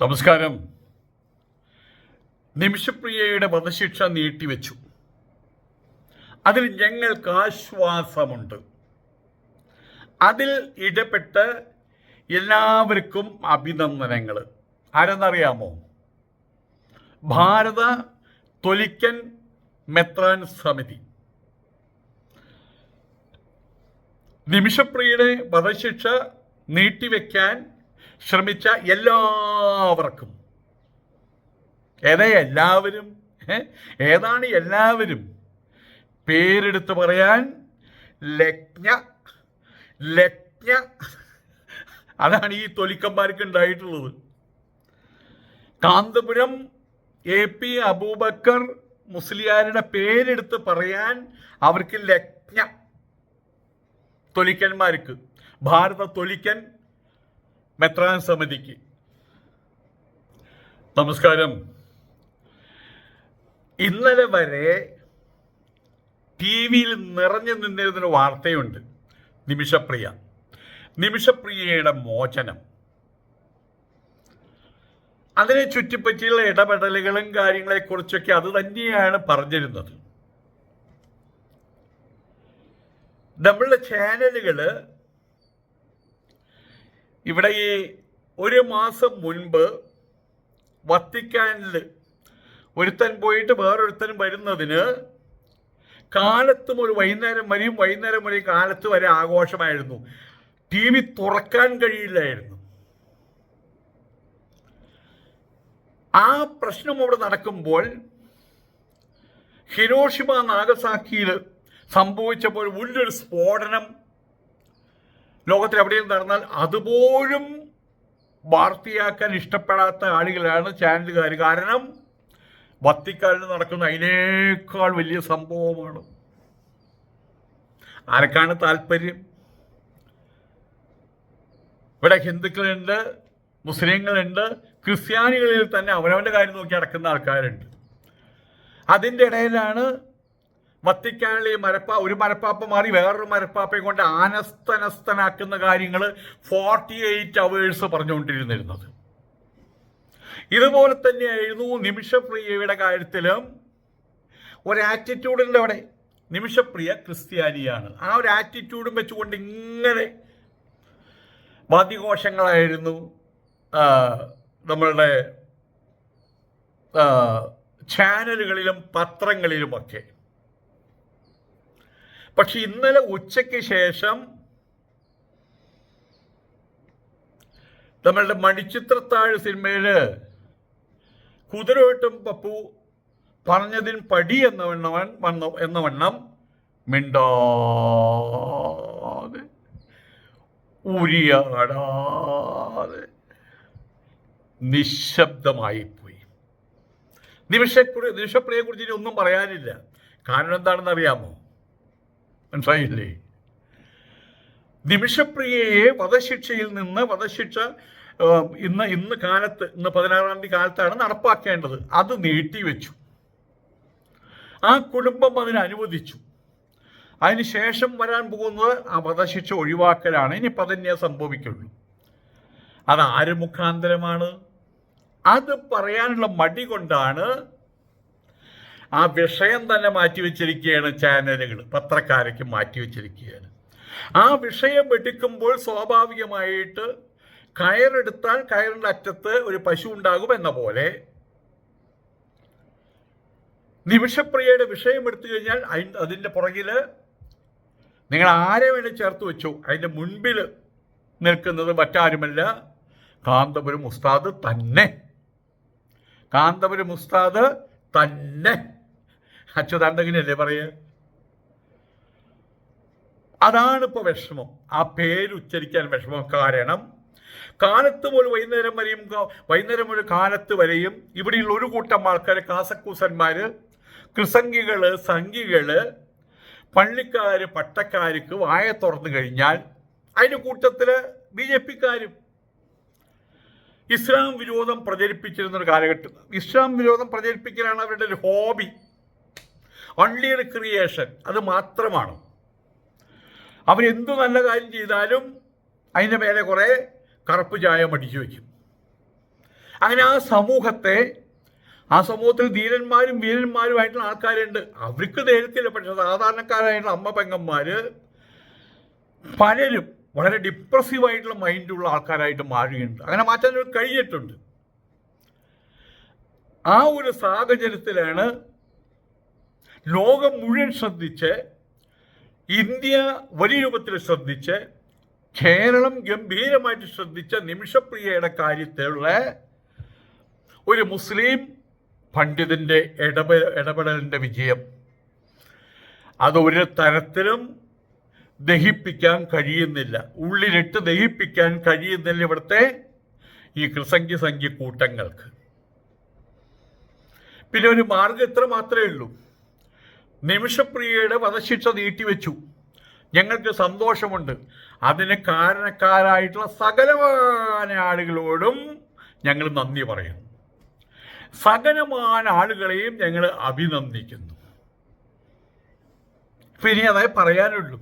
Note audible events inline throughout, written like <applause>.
നമസ്കാരം. നിമിഷപ്രിയയുടെ വധശിക്ഷ നീട്ടിവെച്ചു. അതിൽ ഞങ്ങൾക്ക് ആശ്വാസമുണ്ട്. അതിൽ ഇടപെട്ട് എല്ലാവർക്കും അഭിനന്ദനങ്ങൾ. ആരെന്നറിയാമോ? ഭാരത തൊലിക്കൻ മെത്രാൻ സമിതി. നിമിഷപ്രിയയുടെ വധശിക്ഷ നീട്ടിവെക്കാൻ ശ്രമിച്ച എല്ലാവർക്കും. ഏതാ എല്ലാവരും? ഏതാണ് എല്ലാവരും? പേരെടുത്ത് പറയാൻ ലജ്ഞ ലജ്ഞ അതാണ് ഈ തൊലിക്കന്മാർക്ക് ഉണ്ടായിട്ടുള്ളത്. കാന്തപുരം എ പി അബൂബക്കർ മുസ്ലിയാരുടെ പേരെടുത്ത് പറയാൻ അവർക്ക് ലജ്ഞ തൊലിക്കന്മാർക്ക്. ഭാരത തൊലിക്കൻ മെത്രാൻ സമിതിക്ക്. നമസ്കാരം. ഇന്നലെ വരെ ടി വിയിൽ നിറഞ്ഞു നിന്നിരുന്നൊരു വാർത്തയുണ്ട്. നിമിഷപ്രിയ. നിമിഷപ്രിയയുടെ മോചനം. അതിനെ ചുറ്റിപ്പറ്റിയുള്ള ഇടപെടലുകളും കാര്യങ്ങളെക്കുറിച്ചൊക്കെ അത് തന്നെയാണ് പറഞ്ഞിരുന്നത്. നമ്മളുടെ ചാനലുകൾ ഇവിടെ ഈ ഒരു മാസം മുൻപ് വത്തിക്കാനിൽ ഒരുത്തൻ പോയിട്ട് വേറൊരുത്തൻ വരുന്നതിന് കാലത്തും ഒരു വൈകുന്നേരം വരെയും വൈകുന്നേരം വരെയും കാലത്ത് വരെ ആഘോഷമായിരുന്നു. ടി വി തുറക്കാൻ കഴിയില്ലായിരുന്നു. ആ പ്രശ്നം അവിടെ നടക്കുമ്പോൾ ഹിരോഷിമ നാഗസാക്കിയിൽ സംഭവിച്ചപ്പോൾ വലിയൊരു സ്ഫോടനം ലോകത്തിൽ എവിടെയും നടന്നാൽ അതുപോലും വാർത്തയാക്കാൻ ഇഷ്ടപ്പെടാത്ത ആളുകളാണ് ചാനലുകാർ. കാരണം വത്തിക്കാലിൽ നടക്കുന്ന അതിനേക്കാൾ വലിയ സംഭവമാണ്. ആർക്കാണ് താല്പര്യം? ഇവിടെ ഹിന്ദുക്കളുണ്ട് മുസ്ലിങ്ങളുണ്ട് ക്രിസ്ത്യാനികളിൽ തന്നെ അവനവന്റെ കാര്യം നോക്കി നടക്കുന്ന ആൾക്കാരുണ്ട്. അതിന്റെ ഇടയിലാണ് വത്തിക്കാനിലെ മരപ്പ ഒരു മരപ്പാപ്പ മാറി വേറൊരു മരപ്പാപ്പയെ കൊണ്ട് ആനസ്തനസ്തനാക്കുന്ന കാര്യങ്ങൾ ഫോർട്ടി എയ്റ്റ് അവേഴ്സ് പറഞ്ഞുകൊണ്ടിരുന്നിരുന്നത്. ഇതുപോലെ തന്നെയായിരുന്നു നിമിഷപ്രിയയുടെ കാര്യത്തിലും. ഒരു ആറ്റിറ്റ്യൂഡിന്റെ അവിടെ. നിമിഷപ്രിയ ക്രിസ്ത്യാനിയാണ്. ആ ഒരു ആറ്റിറ്റ്യൂഡും വെച്ചുകൊണ്ട് ഇങ്ങനെ വാദ്യഘോഷങ്ങളായിരുന്നു നമ്മളുടെ ചാനലുകളിലും പത്രങ്ങളിലുമൊക്കെ. പക്ഷെ ഇന്നലെ ഉച്ചയ്ക്ക് ശേഷം നമ്മളുടെ മണിച്ചിത്രത്താഴ് സിനിമയിൽ കുതിരവട്ടം പപ്പു പറഞ്ഞതിൻ പടി എന്ന വണ്ണവൻ വന്ന എന്ന വണ്ണം മിണ്ടാതെ ഉരിയാടാതെ നിശബ്ദമായിപ്പോയി. നിമിഷക്കുറി നിമിഷപ്രിയെ കുറിച്ച് ഇനി ഒന്നും പറയാനില്ല. കാരണം എന്താണെന്ന് അറിയാമോ മനസ്സിലായില്ലേ നിമിഷപ്രിയയെ വധശിക്ഷയിൽ നിന്ന് വധശിക്ഷ ഇന്ന് ഇന്ന് കാലത്ത് ഇന്ന് പതിനാറാം തീയതി കാലത്താണ് നടപ്പാക്കേണ്ടത്. അത് നീട്ടിവെച്ചു. ആ കുടുംബം അതിന് അനുവദിച്ചു. അതിന് ശേഷം വരാൻ പോകുന്നത് ആ വധശിക്ഷ ഒഴിവാക്കലാണ്. ഇനി പതന്നെ സംഭവിക്കുള്ളൂ. അത് ആര് മുഖാന്തരമാണ് അത് പറയാനുള്ള മടി കൊണ്ടാണ് ആ വിഷയം തന്നെ മാറ്റിവെച്ചിരിക്കുകയാണ് ചാനലുകൾ പത്രക്കാരയ്ക്ക് മാറ്റിവെച്ചിരിക്കുകയാണ് ആ വിഷയം എടുക്കുമ്പോൾ സ്വാഭാവികമായിട്ട് കയറെടുത്താൽ കയറിന്റെ അറ്റത്ത് ഒരു പശു ഉണ്ടാകും എന്ന പോലെ നിമിഷപ്രിയയുടെ വിഷയം എടുത്തു കഴിഞ്ഞാൽ അതിന്റെ പുറകിൽ നിങ്ങൾ ആരെ വേണം ചേർത്ത് വെച്ചു. അതിന്റെ മുൻപിൽ നിൽക്കുന്നത് മറ്റാരുമല്ല കാന്തപുരം ഉസ്താദ് തന്നെ. കാന്തപുരം ഉസ്താദ് തന്നെ. അച്യുതാണ്ടങ്ങനെയല്ലേ പറയുക അതാണ് വിഷമം. ആ പേര് ഉച്ചരിക്കാൻ വിഷമം കാരണം കാലത്ത് പോലും വൈകുന്നേരം വരെയും വൈകുന്നേരം ഒരു കാലത്ത് വരെയും ഇവിടെയുള്ള ഒരു കൂട്ടം ആൾക്കാർ കാസക്കൂസന്മാര് കൃസംഗികൾ സംഘികൾ പള്ളിക്കാര് പട്ടക്കാർക്ക് വായ തുറന്നു കഴിഞ്ഞാൽ അതിന്റെ കൂട്ടത്തിൽ ബി ജെ പിക്കാരും ഇസ്ലാം വിരോധം പ്രചരിപ്പിച്ചിരുന്ന ഒരു കാലഘട്ടം. ഇസ്ലാം വിരോധം പ്രചരിപ്പിക്കലാണ് അവരുടെ ഒരു ഹോബി. ഓൺലി ക്രിയേഷൻ അത് മാത്രമാണ്. അവരെന്ത് നല്ല കാര്യം ചെയ്താലും അതിന്റെ മേലെ കുറേ കറുപ്പ് ചായം അടിച്ചു വയ്ക്കും. അങ്ങനെ ആ സമൂഹത്തെ ആ സമൂഹത്തിൽ ധീരന്മാരും വീരന്മാരുമായിട്ടുള്ള ആൾക്കാരുണ്ട്. അവർക്ക് ധൈര്യത്തില്ല പക്ഷെ സാധാരണക്കാരായിട്ടുള്ള അമ്മ പെങ്ങന്മാർ പലരും വളരെ ഡിപ്രസീവായിട്ടുള്ള മൈൻഡുള്ള ആൾക്കാരായിട്ട് മാറുകയുണ്ട്. അങ്ങനെ മാറ്റാൻ ഒരു കഴിഞ്ഞിട്ടുണ്ട്. ആ ഒരു സാഹചര്യത്തിലാണ് ലോകം മുഴുവൻ ശ്രദ്ധിച്ച് ഇന്ത്യ വലിയ രൂപത്തിൽ ശ്രദ്ധിച്ച് കേരളം ഗംഭീരമായിട്ട് ശ്രദ്ധിച്ച നിമിഷപ്രിയയുടെ കാര്യത്തിലുള്ള ഒരു മുസ്ലിം പണ്ഡിതന്റെ ഇടപ ഇടപെടലിന്റെ വിജയം. അത് ഒരു തരത്തിലും ദഹിപ്പിക്കാൻ കഴിയുന്നില്ല. ഉള്ളിലിട്ട് ദഹിപ്പിക്കാൻ കഴിയുന്നില്ല ഇവിടുത്തെ ഈ കൃസംഖ്യ സംഖ്യ കൂട്ടങ്ങൾക്ക്. പിന്നെ ഒരു മാർഗം ഇത്ര മാത്രമേ ഉള്ളൂ. നിമിഷപ്രിയയുടെ വധശിക്ഷ നീട്ടിവെച്ചു. ഞങ്ങൾക്ക് സന്തോഷമുണ്ട്. അതിന് കാരണക്കാരായിട്ടുള്ള സകലമാന ആളുകളോടും ഞങ്ങൾ നന്ദി പറയുന്നു. സകലമാന ആളുകളെയും ഞങ്ങൾ അഭിനന്ദിക്കുന്നു. പിന്നെ അതായത് പറയാനുള്ളൂ.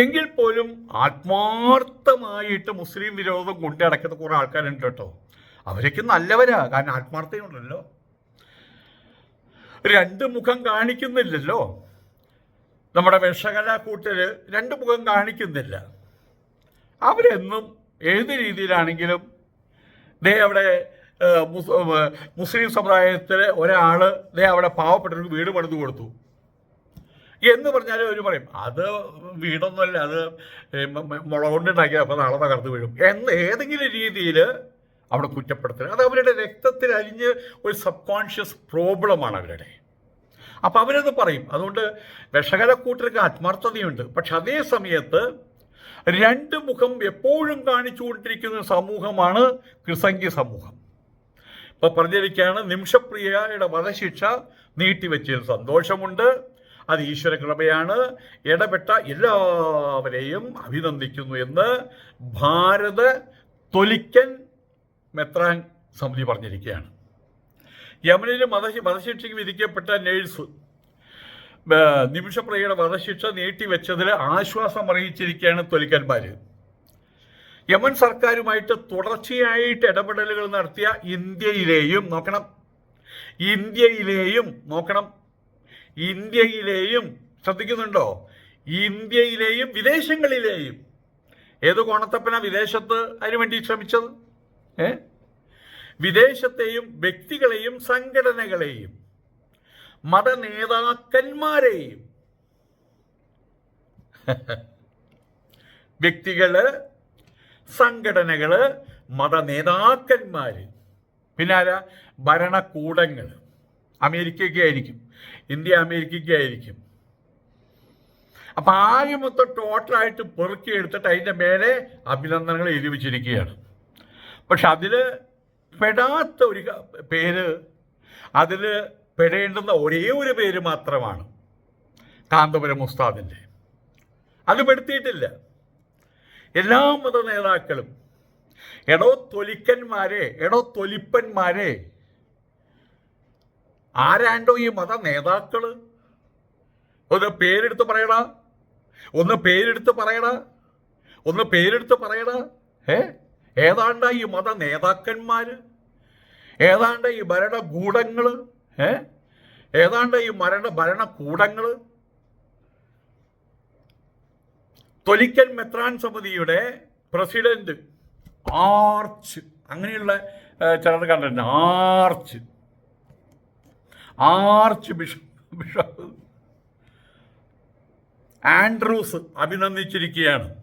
എങ്കിൽ പോലും ആത്മാർത്ഥമായിട്ട് മുസ്ലിം വിരോധം കൊണ്ടു നടക്കുന്ന കുറേ ആൾക്കാരുണ്ട് കേട്ടോ. അവരൊക്കെ നല്ലവരാ. കാരണം ആത്മാർത്ഥതയുണ്ടല്ലോ. രണ്ട് മുഖം കാണിക്കുന്നില്ലല്ലോ. നമ്മുടെ വിഷകല കൂട്ടര് രണ്ട് മുഖം കാണിക്കുന്നില്ല. അവരെന്നും ഏത് രീതിയിലാണെങ്കിലും ദേ അവിടെ മുസ്ലിം സമുദായത്തിലെ ഒരാൾ ദേ അവിടെ പാവപ്പെട്ടവർക്ക് വീട് പണിത് കൊടുത്തു. എന്ന് പറഞ്ഞാൽ അവർ പറയും അത് വീടൊന്നുമല്ല അത് മുളകൊണ്ടുണ്ടാക്കിയ അപ്പോൾ നാളെ തകർത്ത് വീഴും. എന്ന് ഏതെങ്കിലും രീതിയിൽ അവിടെ കുറ്റപ്പെടുത്തൽ. അത് അവരുടെ രക്തത്തിൽ അലിഞ്ഞ് ഒരു സബ് കോൺഷ്യസ് പ്രോബ്ലമാണ് അവരുടെ. അപ്പോൾ അവരത് പറയും. അതുകൊണ്ട് വിഷകലക്കൂട്ടർക്ക് ആത്മാർത്ഥതയുണ്ട്. പക്ഷെ അതേ സമയത്ത് രണ്ട് മുഖം എപ്പോഴും കാണിച്ചുകൊണ്ടിരിക്കുന്ന സമൂഹമാണ് കൃസംഖ്യ സമൂഹം. ഇപ്പോൾ പറഞ്ഞിരിക്കുകയാണ് നിമിഷപ്രിയയുടെ വധശിക്ഷ നീട്ടിവെച്ചതിൽ സന്തോഷമുണ്ട്. അത് ഈശ്വര കൃപയാണ്. ഇടപെട്ട എല്ലാവരെയും അഭിനന്ദിക്കുന്നു എന്ന് ഭാരത തൊലിക്കൻ മെത്രാൻ സമിതി പറഞ്ഞിരിക്കുകയാണ്. യമനിലെ മതശി വധശിക്ഷയ്ക്ക് വിധിക്കപ്പെട്ട നേഴ്സ് നിമിഷപ്രിയയുടെ വധശിക്ഷ നീട്ടിവെച്ചതിൽ ആശ്വാസം അറിയിച്ചിരിക്കുകയാണ് തൊലിക്കന്മാർ യമൻ സർക്കാരുമായിട്ട് തുടർച്ചയായിട്ട് ഇടപെടലുകൾ നടത്തിയ ഇന്ത്യയിലെയും നോക്കണം. ഇന്ത്യയിലെയും നോക്കണം. ഇന്ത്യയിലെയും ശ്രദ്ധിക്കുന്നുണ്ടോ? ഇന്ത്യയിലെയും വിദേശങ്ങളിലെയും. ഏത് കോണത്തപ്പന വിദേശത്ത് അതിനുവേണ്ടി ശ്രമിച്ചത്? വിദേശത്തെയും വ്യക്തികളെയും സംഘടനകളെയും മതനേതാക്കന്മാരെയും. വ്യക്തികൾ സംഘടനകൾ മതനേതാക്കന്മാര്. പിന്നെ ആരാ? ഭരണകൂടങ്ങൾ അമേരിക്കയ്ക്ക് ആയിരിക്കും. ഇന്ത്യ അമേരിക്കയ്ക്ക് ആയിരിക്കും. അപ്പൊ ആകെ മൊത്തം ടോട്ടലായിട്ട് പെറുക്കിയെടുത്തിട്ട് അതിന്റെ മേലെ അഭിനന്ദനങ്ങൾ എഴുതി വെച്ചിരിക്കുകയാണ്. പക്ഷെ അതിൽ പെടാത്ത ഒരു പേര് അതിൽ പെടേണ്ടുന്ന ഒരേ ഒരു പേര് മാത്രമാണ് കാന്തപുരം ഉസ്താദിന്റെ അത് പെടുത്തിയിട്ടില്ല. എല്ലാ മത നേതാക്കളും എടോ തൊലിക്കന്മാരെ എടോ തൊലിപ്പന്മാരെ ആരാണ്ടോ ഈ മത നേതാക്കൾ ഒന്ന് പേരെടുത്ത് പറയടാ. ഒന്ന് പേരെടുത്ത് പറയടാ. ഒന്ന് പേരെടുത്ത് പറയടാ. ഏ? ഏതാണ്ട ഈ മത നേതാക്കന്മാര് ഏതാണ്ട് ഈ ഭരണകൂടങ്ങൾ? ഏ? ഏതാണ്ട് ഈ മരണ ഭരണകൂടങ്ങൾ? തൊലിക്കൻ മെത്രാൻ സമിതിയുടെ പ്രസിഡന്റ് ആർച്ച്. അങ്ങനെയുള്ള ചിലർ കണ്ടിട്ടുണ്ട്. ആർച്ച്. ആർച്ച് ബിഷപ്പ് ആൻഡ്രൂസ് അഭിനന്ദിച്ചിരിക്കുകയാണ്.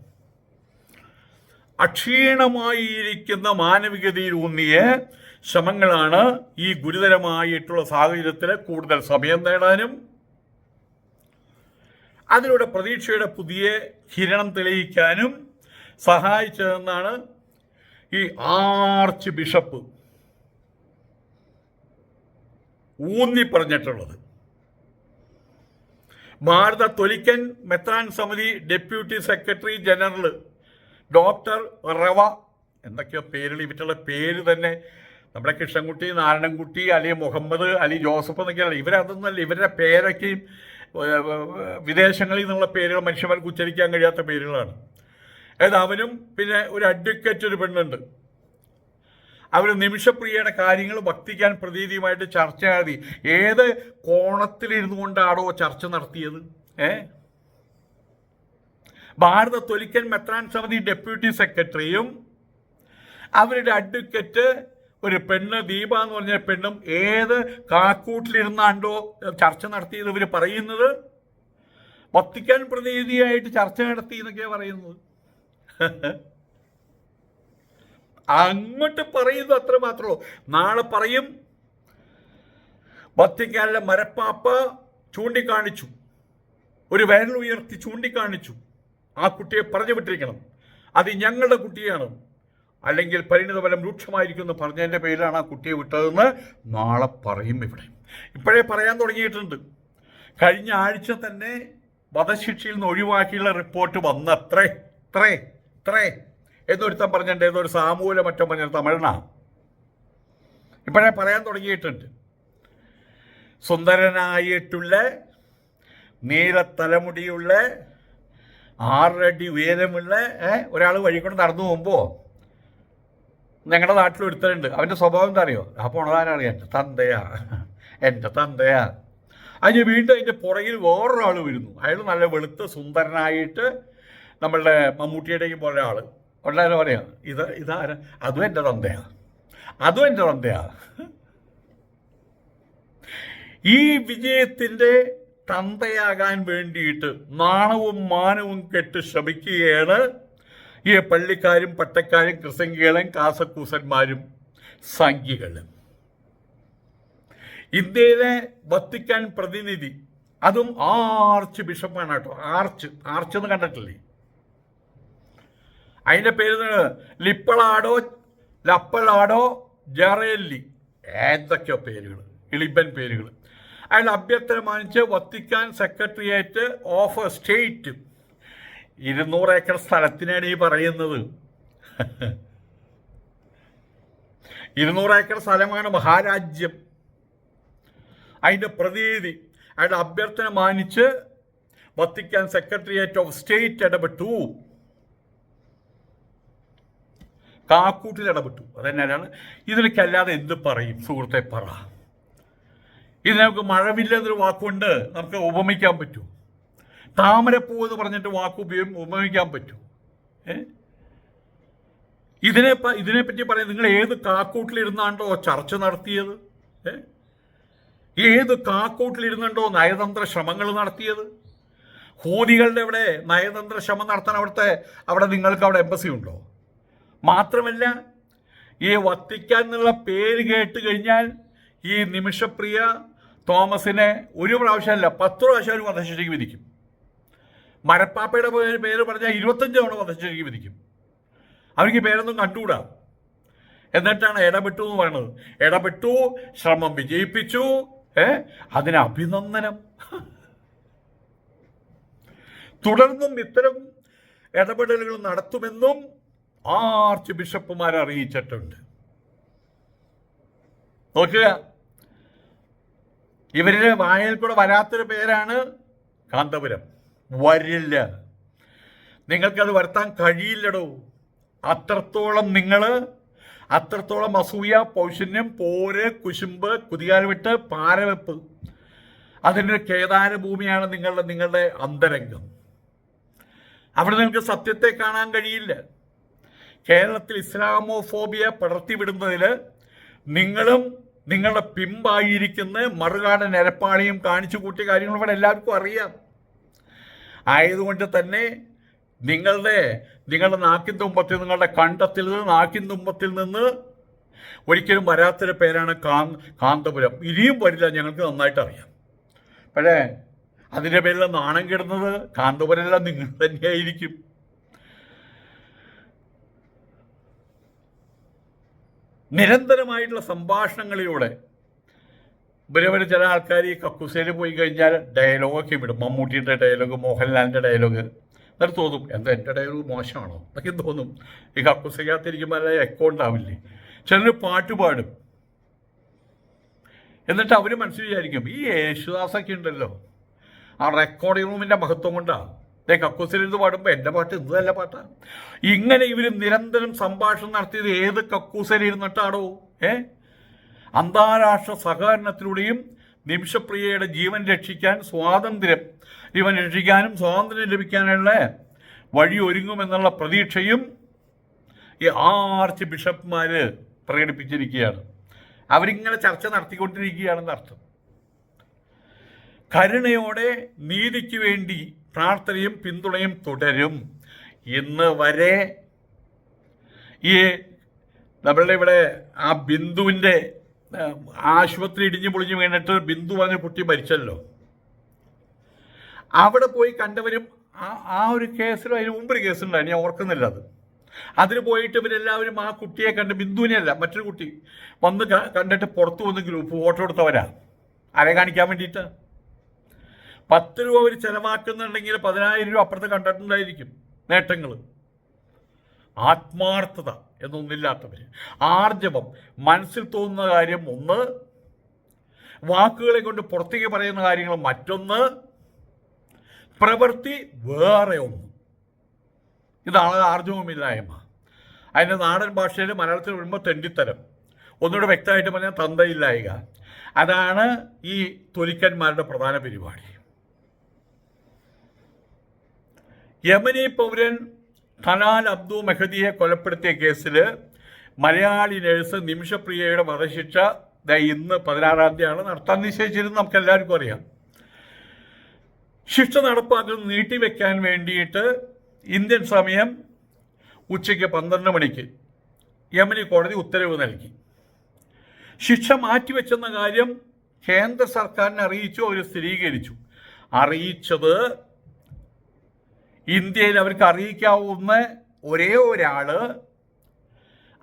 അക്ഷീണമായിരിക്കുന്ന മാനവികതയിൽ ഊന്നിയ ശ്രമങ്ങളാണ് ഈ ഗുരുതരമായിട്ടുള്ള സാഹചര്യത്തിൽ കൂടുതൽ സമയം നേടാനും അതിലൂടെ പ്രതീക്ഷയുടെ പുതിയ കിരണം തെളിയിക്കാനും സഹായിച്ചതെന്നാണ് ഈ ആർച്ച് ബിഷപ്പ് ഊന്നി പറഞ്ഞിട്ടുള്ളത് ഭാരത തൊലിക്കൻ മെത്രാൻ സമിതി deputy secretary general doctor rev എന്തൊക്കെയോ പേരുകൾ ഇവറ്റുള്ള പേര് തന്നെ നമ്മുടെ കൃഷ്ണൻകുട്ടി നാരായണൻകുട്ടി അലി മുഹമ്മദ് അലി ജോസഫ് എന്നൊക്കെയാണ് ഇവരതൊന്നുമല്ല ഇവരുടെ പേരൊക്കെയും വിദേശങ്ങളിൽ നിന്നുള്ള പേരുകൾ മനുഷ്യന്മാർക്ക് ഉച്ചരിക്കാൻ കഴിയാത്ത പേരുകളാണ്. അതായത് അവനും പിന്നെ ഒരു അഡ്വക്കേറ്റ് ഒരു പെണ്ണുണ്ട്. അവർ നിമിഷപ്രിയയുടെ കാര്യങ്ങൾ ഭക്തിക്കാൻ പ്രതീതിയുമായിട്ട് ചർച്ച നടത്തി ഏത് കോണത്തിലിരുന്നു കൊണ്ടാണോ ചർച്ച നടത്തിയത്? ഏ? ഭാരത തൊലിക്കൻ മെത്രാൻ സമിതി ഡെപ്യൂട്ടി സെക്രട്ടറിയും അവരുടെ അഡ്വക്കറ്റ് ഒരു പെണ്ണ് ദീപ എന്ന് പറഞ്ഞ പെണ്ണും ഏത് കാക്കൂട്ടിലിരുന്നാണ്ടോ ചർച്ച നടത്തിയത് ഇവർ പറയുന്നത്? വത്തിക്കാൻ പ്രതിനിധിയായിട്ട് ചർച്ച നടത്തി എന്നൊക്കെയാണ് പറയുന്നത്. അങ്ങോട്ട് പറയുന്നു അത്ര മാത്രമേ നാളെ പറയും വത്തിക്കാനിലെ മരപ്പാപ്പ ചൂണ്ടിക്കാണിച്ചു. ഒരു വിരൽ ഉയർത്തി ചൂണ്ടിക്കാണിച്ചു. ആ കുട്ടിയെ പറഞ്ഞു വിട്ടിരിക്കണം അത് ഞങ്ങളുടെ കുട്ടിയാണ്. അല്ലെങ്കിൽ പരിണിതഫലം രൂക്ഷമായിരിക്കും എന്ന് പറഞ്ഞതിന്റെ പേരിലാണ് ആ കുട്ടിയെ വിട്ടതെന്ന് നാളെ പറയും ഇവിടെ. ഇപ്പോഴേ പറയാൻ തുടങ്ങിയിട്ടുണ്ട്. കഴിഞ്ഞ ആഴ്ച തന്നെ വധശിക്ഷയിൽ നിന്ന് ഒഴിവാക്കിയുള്ള റിപ്പോർട്ട് വന്നത്രേ ത്രേ ത്രേ എന്നൊരുത്തൻ പറഞ്ഞിട്ടുണ്ട്. ഏതൊരു സാമൂല മറ്റോ പറഞ്ഞ തമിഴ്നാ. ഇപ്പോഴേ പറയാൻ തുടങ്ങിയിട്ടുണ്ട്. സുന്ദരനായിട്ടുള്ള നീലത്തലമുടിയുള്ള ആറടി ഉയരമുള്ള ഒരാൾ വഴി കൂടെ നടന്നു പോകുമ്പോൾ ഞങ്ങളുടെ നാട്ടിൽ ഒരുത്തരുണ്ട് അവന്റെ സ്വഭാവം എന്താ അറിയോ ആ ഉള്ളതാരാണ് എന്റെ തന്തയാ. എന്റെ തന്തയാ. അതിന് വീണ്ടും അതിന്റെ പുറകിൽ വേറൊരാൾ വരുന്നു. അയാൾ നല്ല വെളുത്ത് സുന്ദരനായിട്ട് നമ്മളുടെ മമ്മൂട്ടിയുടെയും പോലെ ആൾ ഉള്ളവരെ പറയാം? ഇത് ഇതാര? അതും എന്റെ തന്തയാ. അതും എന്റെ തന്തയാ. ഈ വിജയത്തിന്റെ തന്തയാകാൻ വേണ്ടിയിട്ട് നാണവും മാനവും കെട്ട് ശ്രമിക്കുകയാണ്. ഈ പള്ളിക്കാരും പട്ടക്കാരും കൃസംഗികളും കാസക്കൂസന്മാരും സംഖ്യകളും ഇന്ത്യയിലെ വത്തിക്കാൻ പ്രതിനിധി അതും ആർച്ച് ബിഷപ്പാണ് കേട്ടോ. ആർച്ച് ആർച്ച് എന്ന് കണ്ടിട്ടില്ലേ? അതിന്റെ പേര് ലിപ്പളാടോ ലപ്പളാടോ ജറേല്ലി. ഏതൊക്കെയോ പേരുകൾ ഇളിബൻ പേരുകൾ അയാൾ അഭ്യർത്ഥന മാനിച്ച് വത്തിക്കാൻ സെക്രട്ടേറിയറ്റ് ഓഫ് സ്റ്റേറ്റ്. ഇരുന്നൂറ് ഏക്കർ സ്ഥലത്തിനാണ് ഈ പറയുന്നത്. ഇരുന്നൂറ് ഏക്കർ സ്ഥലമാണ് മഹാരാജ്യം. അതിന്റെ പ്രതിനിധി അയാളുടെ അഭ്യർത്ഥന മാനിച്ച് വത്തിക്കാൻ സെക്രട്ടേറിയറ്റ് ഓഫ് സ്റ്റേറ്റ് ഇടപെട്ടു. കാക്കൂട്ടിൽ ഇടപെട്ടു. അതെന്നാലാണ് ഇതിലേക്കല്ലാതെ എന്ത് പറയും? സുഹൃത്തെ പറ. ഇത് നമുക്ക് മഴവില്ല എന്നൊരു വാക്കുകൊണ്ട് നമുക്ക് ഉപമിക്കാൻ പറ്റും. താമരപ്പൂ എന്ന് പറഞ്ഞിട്ട് വാക്ക് ഉപയോഗം ഉപമിക്കാൻ പറ്റൂ. ഇതിനെ ഇതിനെപ്പറ്റി പറയാം നിങ്ങൾ ഏത് കാക്കൂട്ടിലിരുന്നാണ്ടോ ചർച്ച നടത്തിയത്? ഏത് കാക്കൂട്ടിലിരുന്നുണ്ടോ നയതന്ത്ര ശ്രമങ്ങൾ നടത്തിയത്? ഹൂതികളുടെ അവിടെ നയതന്ത്ര ശ്രമം നടത്താൻ അവിടുത്തെ അവിടെ നിങ്ങൾക്ക് അവിടെ എംബസി ഉണ്ടോ? മാത്രമല്ല ഈ വത്തിക്കാൻ എന്നുള്ള പേര് കേട്ട് കഴിഞ്ഞാൽ ഈ നിമിഷപ്രിയ തോമസിനെ ഒരു പ്രാവശ്യമല്ല പത്ത് പ്രാവശ്യം അവർ വധശിക്ഷയ്ക്ക് വിധിക്കും. മരപ്പാപ്പയുടെ പേര് പറഞ്ഞാൽ ഇരുപത്തഞ്ച് തവണ വധശിക്ഷയ്ക്ക് വിധിക്കും. അവർക്ക് പേരൊന്നും കണ്ടുകൂടാ. എന്നിട്ടാണ് ഇടപെട്ടു എന്ന് പറയുന്നത്. ഇടപെട്ടു ശ്രമം വിജയിപ്പിച്ചു ഏ അതിന് അഭിനന്ദനം. തുടർന്നും ഇത്തരം ഇടപെടലുകൾ നടത്തുമെന്നും ആർച്ച് ബിഷപ്പുമാർ അറിയിച്ചിട്ടുണ്ട്. നോക്കുക. ഇവരുടെ വായയിൽ കൂടെ വരാത്തൊരു പേരാണ് കാന്തപുരം. വരില്ല. നിങ്ങൾക്കത് വരുത്താൻ കഴിയില്ലടോ. അത്രത്തോളം നിങ്ങൾ അത്രത്തോളം അസൂയ പൗഷന്യം പോര് കുശുമ്പ് കുതികാൽവിട്ട് പാരവെപ്പ്. അതിന്റെ കേദാര ഭൂമിയാണ് നിങ്ങളുടെ നിങ്ങളുടെ അന്തരംഗം. അവിടെ നിങ്ങൾക്ക് സത്യത്തെ കാണാൻ കഴിയില്ല. കേരളത്തിൽ ഇസ്ലാമോഫോബിയ പടർത്തിവിടുന്നതിൽ നിങ്ങളും നിങ്ങളുടെ പിമ്പായിരിക്കുന്ന മറുകാടൻ നിരപ്പാളിയും കാണിച്ചു കൂട്ടിയ കാര്യങ്ങൾ ഇവിടെ എല്ലാവർക്കും അറിയാം. ആയതുകൊണ്ട് തന്നെ നിങ്ങളുടെ നിങ്ങളുടെ നാക്കിൻ തുമ്പത്തിൽ നിങ്ങളുടെ കണ്ടത്തിൽ നിന്ന് നാക്കിൻ തുമ്പത്തിൽ നിന്ന് ഒരിക്കലും വരാത്തൊരു പേരാണ് കാ കാന്തപുരം. ഇനിയും വരില്ല ഞങ്ങൾക്ക് നന്നായിട്ട് അറിയാം. പക്ഷേ അതിന്റെ പേരിൽ നാണം കിടുന്നത് കാന്തപുരമല്ല നിങ്ങൾ തന്നെയായിരിക്കും. നിരന്തരമായിട്ടുള്ള സംഭാഷണങ്ങളിലൂടെ ഇവരവര് ചില ആൾക്കാർ ഈ കക്കുസേന് പോയി കഴിഞ്ഞാൽ ഡയലോഗൊക്കെ വിടും മമ്മൂട്ടിയുടെ ഡയലോഗ് മോഹൻലാലിന്റെ ഡയലോഗ് എന്നിട്ട് തോന്നും എന്താ എന്റെ ഡയലോഗ് മോശമാണോ? എന്നൊക്കെ തോന്നും. ഈ കക്കുസയ്ക്കകത്തിരിക്കുമ്പോൾ അല്ല എക്കോ ഉണ്ടാവില്ലേ? ചിലർ പാട്ട് പാടും. എന്നിട്ട് അവർ മനസ്സിൽ വിചാരിക്കും ഈ യേശുദാസൊക്കെ ഉണ്ടല്ലോ. ആ റെക്കോർഡിംഗ് റൂമിന്റെ മഹത്വം കൊണ്ടാണ് ദേ കക്കൂസിലിരുന്ന് പാടുമ്പോൾ എന്റെ പാട്ട് ഇത് നല്ല പാട്ടാണ് ഇങ്ങനെ ഇവർ നിരന്തരം സംഭാഷണം നടത്തിയത് ഏത് കക്കൂസിലിരുന്നിട്ടാണോ ഏ? അന്താരാഷ്ട്ര സഹകരണത്തിലൂടെയും നിമിഷപ്രിയയുടെ ജീവൻ രക്ഷിക്കാൻ സ്വാതന്ത്ര്യം ജീവൻ രക്ഷിക്കാനും സ്വാതന്ത്ര്യം ലഭിക്കാനുള്ള വഴി ഒരുങ്ങുമെന്നുള്ള പ്രതീക്ഷയും ഈ ആർച്ച് ബിഷപ്പ്മാര് പ്രകടിപ്പിച്ചിരിക്കുകയാണ്. അവരിങ്ങനെ ചർച്ച നടത്തിക്കൊണ്ടിരിക്കുകയാണെന്ന് അർത്ഥം കരുണയോടെ നീതിക്ക് വേണ്ടി പ്രാർത്ഥനയും പിന്തുണയും തുടരും. ഇന്ന് വരെ ഈ നമ്മളുടെ ഇവിടെ ആ ബിന്ദുവിന്റെ ആശുപത്രി ഇടിഞ്ഞു പൊളിഞ്ഞു വീണിട്ട് ബിന്ദു പറഞ്ഞ കുട്ടി മരിച്ചല്ലോ. അവിടെ പോയി കണ്ടവരും ആ ആ ഒരു കേസിലും അതിന് മുമ്പ് ഒരു കേസുണ്ടായി ഞാൻ ഓർക്കുന്നില്ല അത്. അതിന് പോയിട്ട് ഇവരെല്ലാവരും ആ കുട്ടിയെ കണ്ട് ബിന്ദുവിനെ അല്ല മറ്റൊരു കുട്ടി വന്ന് കണ്ടിട്ട് പുറത്തു വന്ന് ഗ്രൂപ്പ് ഫോട്ടോ എടുത്തവരാ. ആരെ കാണിക്കാൻ വേണ്ടിയിട്ട്? പത്ത് രൂപ അവർ ചെലവാക്കുന്നുണ്ടെങ്കിൽ പതിനായിരം രൂപ അപ്പുറത്ത് കണ്ടിട്ടുണ്ടായിരിക്കും നേട്ടങ്ങൾ. ആത്മാർത്ഥത എന്നൊന്നില്ലാത്തവർ ആർജവം. മനസ്സിൽ തോന്നുന്ന കാര്യം ഒന്ന് വാക്കുകളെ കൊണ്ട് പുറത്തേക്ക് പറയുന്ന കാര്യങ്ങൾ മറ്റൊന്ന് പ്രവൃത്തി വേറെ ഒന്ന്. ഇതാണ് ആർജവമില്ലായ്മ. അതിന്റെ നാടൻ ഭാഷയിൽ മലയാളത്തിൽ വരുമ്പോൾ തെണ്ടിത്തരം. ഒന്നുകൂടെ വ്യക്തമായിട്ട് പറഞ്ഞാൽ തന്തയില്ലായക. അതാണ് ഈ തൊലിക്കന്മാരുടെ പ്രധാന പരിപാടി. യമനി പൗരൻ ഖലാൽ അബ്ദു മെഹദിയെ കൊലപ്പെടുത്തിയ കേസിൽ മലയാളി നഴ്സ് നിമിഷപ്രിയയുടെ വധശിക്ഷ ഇന്ന് പതിനാറാം തീയതിയാണ് നടത്താൻ നിശ്ചയിച്ചിരുന്നത്. നമുക്ക് എല്ലാവർക്കും അറിയാം. ശിക്ഷ നടപ്പാക്കുന്നത് നീട്ടിവെക്കാൻ വേണ്ടിയിട്ട് ഇന്ത്യൻ സമയം ഉച്ചയ്ക്ക് പന്ത്രണ്ട് മണിക്ക് യമനി കോടതി ഉത്തരവ് നൽകി. ശിക്ഷ മാറ്റിവെച്ചെന്ന കാര്യം കേന്ദ്ര സർക്കാരിനെ അറിയിച്ചു അവർ സ്ഥിരീകരിച്ചു. അറിയിച്ചത് ഇന്ത്യയിൽ അവർക്ക് അറിയിക്കാവുന്ന ഒരേ ഒരാൾ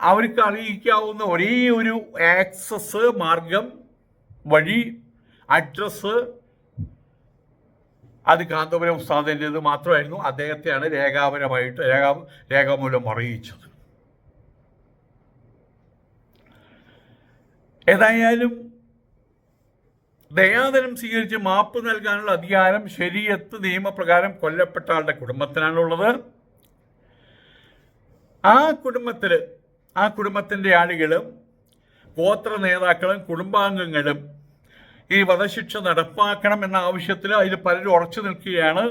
അവർക്ക് അറിയിക്കാവുന്ന ഒരേ ഒരു ആക്സസ് മാർഗം വഴി അഡ്രസ്സ് അത് കാന്തപുരം ഉസ്താദിന്റേത് മാത്രമായിരുന്നു. അദ്ദേഹത്തെയാണ് രേഖാപരമായിട്ട് രേഖാ രേഖാമൂലം അറിയിച്ചത്. ഏതായാലും ദയാദനം സ്വീകരിച്ച് മാപ്പ് നൽകാനുള്ള അധികാരം ശരീരത്ത് നിയമപ്രകാരം കൊല്ലപ്പെട്ട ആളുടെ കുടുംബത്തിനാണുള്ളത്. ആ കുടുംബത്തിൽ ആ കുടുംബത്തിന്റെ ആളുകളും ഗോത്ര നേതാക്കളും കുടുംബാംഗങ്ങളും ഈ വധശിക്ഷ നടപ്പാക്കണം എന്ന ആവശ്യത്തിൽ അതിൽ പലരും ഉറച്ചു നിൽക്കുകയാണ്.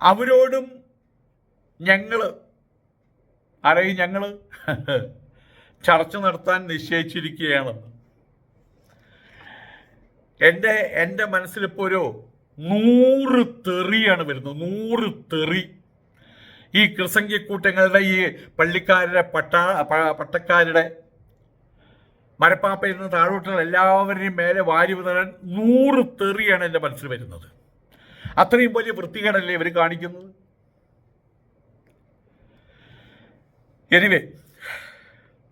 അവരോടും ഞങ്ങൾ ആരെയും ഞങ്ങൾ <laughs> ചർച്ച നടത്താൻ നിശ്ചയിച്ചിരിക്കുകയാണെന്ന്. എന്റെ എന്റെ മനസ്സിലിപ്പോൾ ഒരു നൂറ് തെറിയാണ് വരുന്നത്. നൂറ് തെറി. ഈ കൃസംഗിക്കൂട്ടങ്ങളുടെ ഈ പള്ളിക്കാരുടെ പട്ട പട്ടക്കാരുടെ മരപ്പാപ്പയിൽ നിന്ന് താഴോട്ടുള്ള എല്ലാവരുടെയും മേലെ വാരി വിതറാൻ നൂറ് തെറിയാണ് എന്റെ മനസ്സിൽ വരുന്നത്. അത്രയും വലിയ വൃത്തികേടല്ലേ ഇവർ കാണിക്കുന്നത്? എനിവേ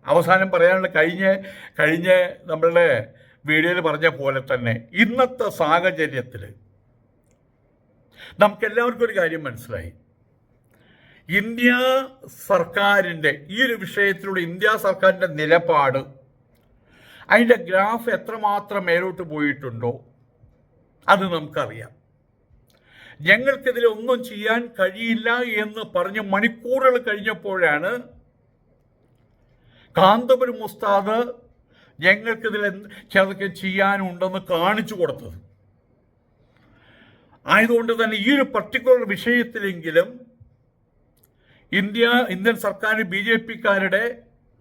അവസാനം പറയാനുള്ള കഴിഞ്ഞ കഴിഞ്ഞ നമ്മളുടെ വീഡിയോയിൽ പറഞ്ഞ പോലെ തന്നെ ഇന്നത്തെ സാഹചര്യത്തിൽ നമുക്കെല്ലാവർക്കും ഒരു കാര്യം മനസ്സിലായി. ഇന്ത്യ സർക്കാരിന്റെ ഈ ഒരു വിഷയത്തിലൂടെ ഇന്ത്യ സർക്കാരിന്റെ നിലപാട് അതിന്റെ ഗ്രാഫ് എത്രമാത്രം മേലോട്ട് പോയിട്ടുണ്ടോ അത് നമുക്കറിയാം. ഞങ്ങൾക്കിതിൽ ഒന്നും ചെയ്യാൻ കഴിയില്ല എന്ന് പറഞ്ഞ് മണിക്കൂറുകൾ കഴിഞ്ഞപ്പോഴാണ് കാന്തപുരം ഉസ്താദ് ഞങ്ങൾക്കിതിൽ ചിലതൊക്കെ ചെയ്യാനുണ്ടെന്ന് കാണിച്ചു കൊടുത്തത്. ആയതുകൊണ്ട് തന്നെ ഈ ഒരു പർട്ടിക്കുലർ വിഷയത്തിലെങ്കിലും ഇന്ത്യ ഇന്ത്യൻ സർക്കാർ ബി ജെ പിക്കാരുടെ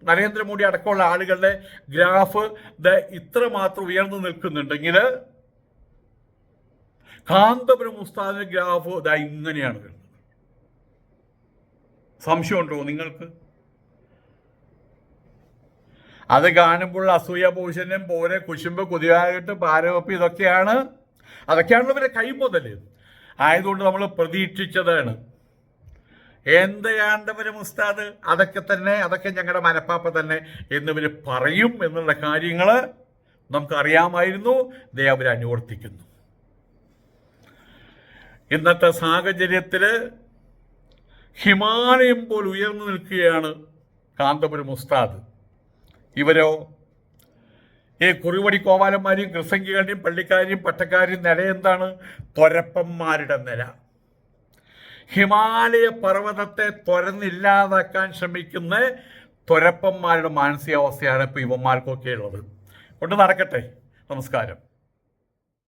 നരേന്ദ്രമോദി അടക്കമുള്ള ആളുകളുടെ ഗ്രാഫ് ദ ഇത്രമാത്രം ഉയർന്നു നിൽക്കുന്നുണ്ടെങ്കിൽ കാന്തപുരം ഉസ്താദിന്റെ ഗ്രാഫ് ഇതാ ഇങ്ങനെയാണ് സംശയമുണ്ടോ നിങ്ങൾക്ക്? അത് കാണുമ്പോൾ അസൂയ ഭൂഷണം പോരെ കുശുമ്പ് കുതിയായിട്ട് പാരവപ്പ് ഇതൊക്കെയാണ്. അതൊക്കെയാണ് ഇവരെ കൈമുതൽ ആയതുകൊണ്ട് നമ്മൾ പ്രതീക്ഷിച്ചതാണ്. എന്തയാണ്ടവരും ഉസ്താദ്? അതൊക്കെ തന്നെ അതൊക്കെ ഞങ്ങളുടെ മനപ്പാപ്പ തന്നെ എന്നിവർ പറയും എന്നുള്ള കാര്യങ്ങൾ നമുക്കറിയാമായിരുന്നു. ദേ അനുവർത്തിക്കുന്നു. ഇന്നത്തെ സാഹചര്യത്തിൽ ഹിമാലയം പോലെ ഉയർന്നു നിൽക്കുകയാണ് കാന്തപുരം ഉസ്താദ്. ഇവരോ? ഈ കുറിവടി കോവാലന്മാരെയും കൃസംഗികളുടെയും പള്ളിക്കാരെയും പട്ടക്കാരെയും നില എന്താണ്? തൊരപ്പന്മാരുടെ നില. ഹിമാലയ പർവതത്തെ തുരന്നില്ലാതാക്കാൻ ശ്രമിക്കുന്ന തുരപ്പന്മാരുടെ മാനസികാവസ്ഥയാണ് ഇപ്പോൾ യുവന്മാർക്കൊക്കെ ഉള്ളത്. കൊണ്ട് നടക്കട്ടെ. നമസ്കാരം.